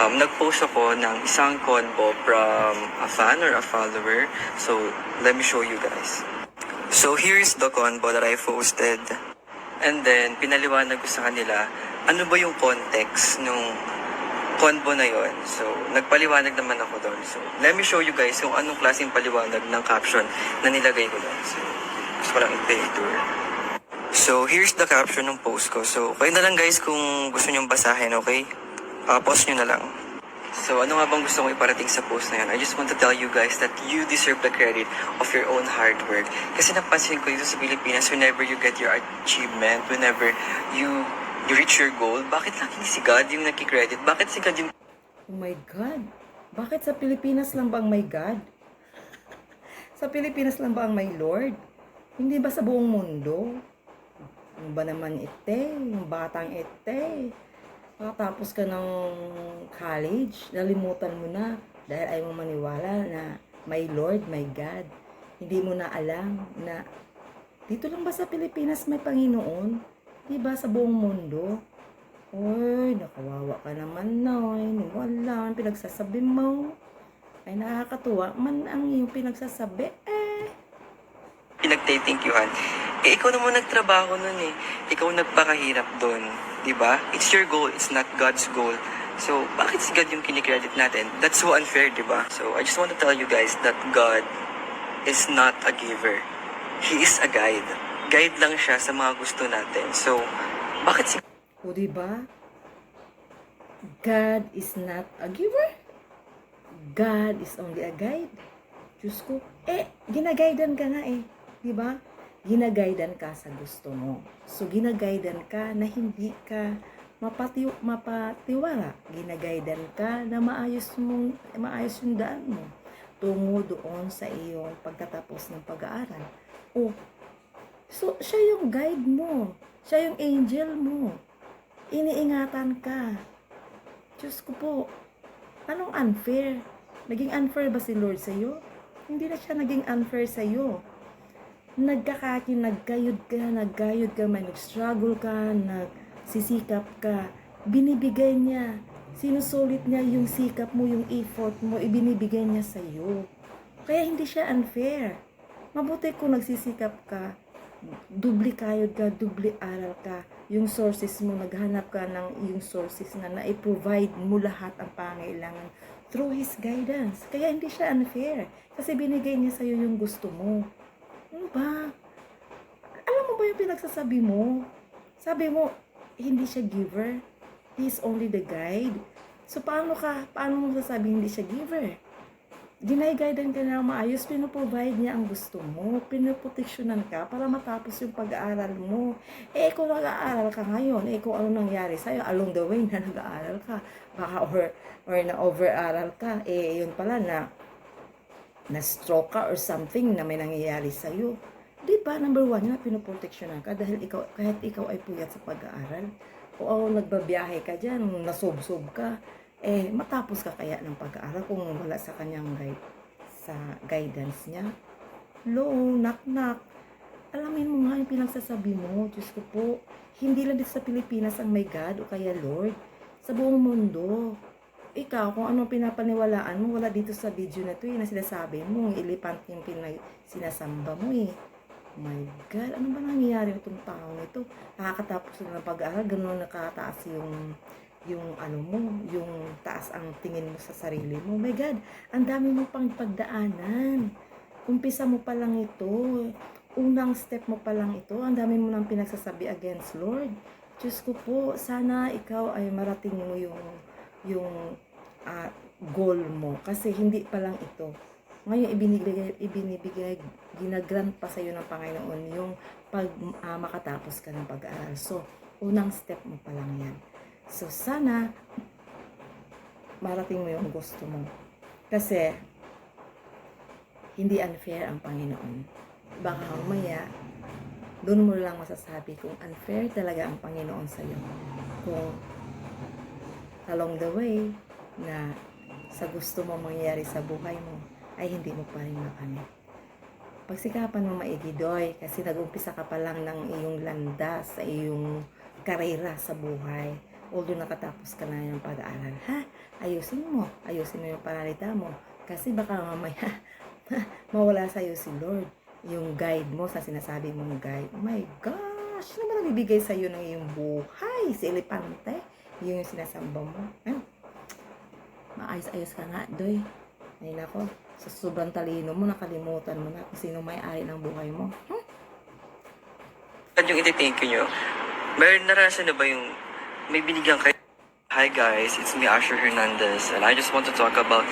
um, nag-post ako ng isang convo from a fan or a follower. So, let me show you guys. So, here's the convo that I posted. And then, pinaliwanag ko sa kanila, ano ba yung context nung convo na yon. So, nagpaliwanag naman ako doon. So, let me show you guys kung anong klaseng paliwanag ng caption na nilagay ko doon. So, gusto ko lang i-tour. So, here's the caption ng post ko. So, kayo na lang guys kung gusto nyong basahin, okay? Uh, post nyo na lang. So, ano nga bang gusto kong iparating sa post na yan? I just want to tell you guys that you deserve the credit of your own hard work. Kasi napansin ko dito sa Pilipinas, whenever you get your achievement, whenever you you reach your goal, bakit laging si God yung nakikredit? Bakit si God yung Oh my God! Bakit sa Pilipinas lang ba ang may God? sa Pilipinas lang ba ang may Lord? Hindi ba sa buong mundo? Ano ba naman ite? Yung batang ite? Makatapos ka ng college, nalimutan mo na dahil ayaw mo maniwala na may Lord, may God. Hindi mo na alam na dito lang ba sa Pilipinas may Panginoon? Di ba sa buong mundo? Uy, nakawawa ka naman, Noy. Wala, ang pinagsasabi mo. Ay, nakakatuwa man ang iyong pinagsasabi. Eh, pinagtitinkyuhan? Eh, ikaw naman nagtrabaho nun eh. Ikaw nagpakahirap doon. ba? It's your goal, it's not God's goal. So, bakit si God yung kinikredit natin? That's so unfair, di ba? So, I just want to tell you guys that God is not a giver. He is a guide. Guide lang siya sa mga gusto natin. So, bakit si o di ba? God is not a giver. God is only a guide. Diyos ko, eh, ginagaidan ka nga eh. Di ba? Ginagaidan ka sa gusto mo. So, ginagaidan ka na hindi ka mapati mapatiwala. Ginagaidan ka na maayos, mong, maayos yung daan mo tungo doon sa iyong pagkatapos ng pag-aaral. O, so, siya yung guide mo. Siya yung angel mo. Iniingatan ka. Diyos ko po, anong unfair? Naging unfair ba si Lord sa'yo? Hindi na siya naging unfair sa'yo. Nagkakaki, nagkayod ka, naggayod ka, may nag-struggle ka, nagsisikap ka. Binibigay niya. Sinusulit niya yung sikap mo, yung effort mo, ibinibigay niya sa'yo. Kaya hindi siya unfair. Mabuti kung nagsisikap ka, dubli kayod ka, dubli aral ka, yung sources mo, naghanap ka ng yung sources na na-provide mo lahat ang pangailangan through His guidance. Kaya hindi siya unfair. Kasi binigay niya sa'yo yung gusto mo. Ano ba? Alam mo ba yung pinagsasabi mo? Sabi mo, hindi siya giver. He is only the guide. So, paano ka, paano mo sasabi hindi siya giver? ginay-guidean ka na maayos, pinoprovide niya ang gusto mo, pinoproteksyonan ka para matapos yung pag-aaral mo. Eh, kung nag-aaral ka ngayon, eh, kung ano nangyari sa'yo along the way na nag-aaral ka, baka or, or na-over-aral ka, eh, yun pala na na-stroke ka or something na may nangyayari sa'yo. Di ba, number one, na pinoproteksyonan ka dahil ikaw, kahit ikaw ay puyat sa pag-aaral, o oh, nagbabiyahe ka dyan, nasob-sob ka, eh, matapos ka kaya ng pag-aaral kung wala sa kanyang guide, sa guidance niya? Lo, knock-knock. Alamin mo nga yung pinagsasabi mo, Diyos ko po. Hindi lang dito sa Pilipinas ang may God o kaya Lord. Sa buong mundo. Ikaw, kung anong pinapaniwalaan mo, wala dito sa video na to eh, na sinasabi mo, ilipant yung pinag sinasamba mo eh. My God, ano ba nangyayari itong tao nito? Nakakatapos na ng pag-aaral, ganun nakataas yung yung ano mo, yung taas ang tingin mo sa sarili mo. My God, ang dami mo pang pagdaanan. Umpisa mo pa lang ito. Unang step mo pa lang ito. Ang dami mo nang pinagsasabi against Lord. Diyos ko po, sana ikaw ay marating mo yung yung uh, goal mo. Kasi hindi pa lang ito. Ngayon, ibinibigay, ibinibigay ginagrant pa sa iyo ng Panginoon yung pag uh, makatapos ka ng pag-aaral. So, unang step mo pa lang yan. So, sana marating mo yung gusto mo. Kasi, hindi unfair ang Panginoon. Baka mamaya, doon mo lang masasabi kung unfair talaga ang Panginoon sa iyo. Kung along the way na sa gusto mo mangyari sa buhay mo, ay hindi mo pa rin makamit. Pagsikapan mo maigidoy kasi nag-umpisa ka pa lang ng iyong landas sa iyong karera sa buhay Although nakatapos ka na ng pag-aaral, ha? Ayusin mo. Ayusin mo yung panalita mo. Kasi baka mamaya mawala sa'yo si Lord. Yung guide mo sa sinasabi mong guide. Oh my gosh! Ano ba nabibigay sa'yo ng iyong buhay? Si Elepante? Yun yung sinasamba mo. Eh? Maayos-ayos ka nga, Doy. Ay nako, sa sobrang talino mo, nakalimutan mo na kung sino may-ari ng buhay mo. Hmm? At yung iti-thank you nyo, meron naranasan na ba yung may binigyan kayo? Hi guys, it's me Asher Hernandez and I just want to talk about